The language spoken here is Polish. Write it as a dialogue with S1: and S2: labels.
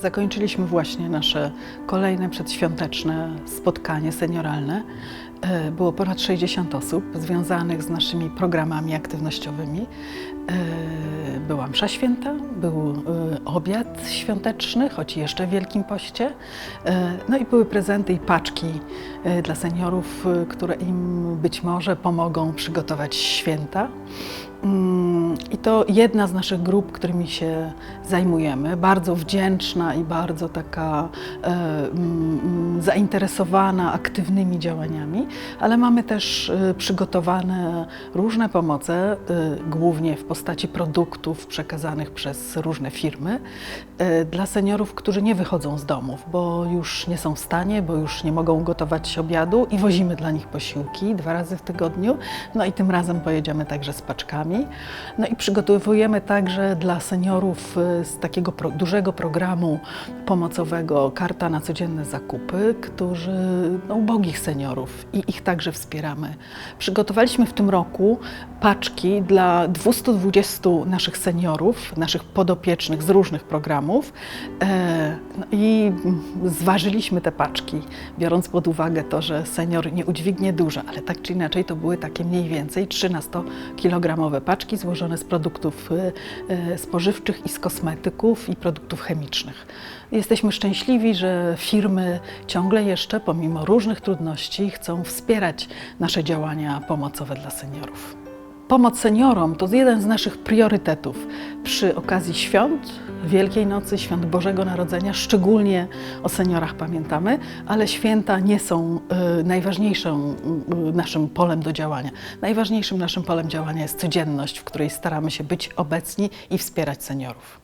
S1: Zakończyliśmy właśnie nasze kolejne przedświąteczne spotkanie senioralne. E, Było ponad 60 osób związanych z naszymi programami aktywnościowymi. E, Była msza święta, był e, obiad świąteczny, choć jeszcze w Wielkim Poście. No i były prezenty i paczki dla seniorów, które im być może pomogą przygotować święta. Mm, I to jedna z naszych grup, którymi się zajmujemy, bardzo wdzięczna i bardzo taka e, mm, zainteresowana aktywnymi działaniami, ale mamy też e, przygotowane różne pomoce, e, głównie w postaci produktów przekazanych przez różne firmy dla seniorów, którzy nie wychodzą z domów, bo już nie są w stanie, bo już nie mogą gotować obiadu i wozimy dla nich posiłki dwa razy w tygodniu. No i tym razem pojedziemy także z paczkami. No i przygotowujemy także dla seniorów e, z takiego pro, dużego programu pomocowego Karta na codzienne zakupy, którzy, no, ubogich seniorów i ich także wspieramy. Przygotowaliśmy w tym roku paczki dla 220 naszych seniorów, naszych podopiecznych z różnych programów e, no i zważyliśmy te paczki, biorąc pod uwagę to, że senior nie udźwignie dużo, ale tak czy inaczej to były takie mniej więcej 13-kilogramowe paczki złożone z produktów e, e, spożywczych i z kosmetyków i produktów chemicznych. Jesteśmy szczęśliwi, że firmy ciągle jeszcze, pomimo różnych trudności, chcą wspierać nasze działania pomocowe dla seniorów. Pomoc seniorom to jeden z naszych priorytetów przy okazji świąt, Wielkiej Nocy, świąt Bożego Narodzenia. Szczególnie o seniorach pamiętamy, ale święta nie są y, najważniejszym naszym polem do działania. Najważniejszym naszym polem działania jest codzienność, w której staramy się być obecni i wspierać seniorów.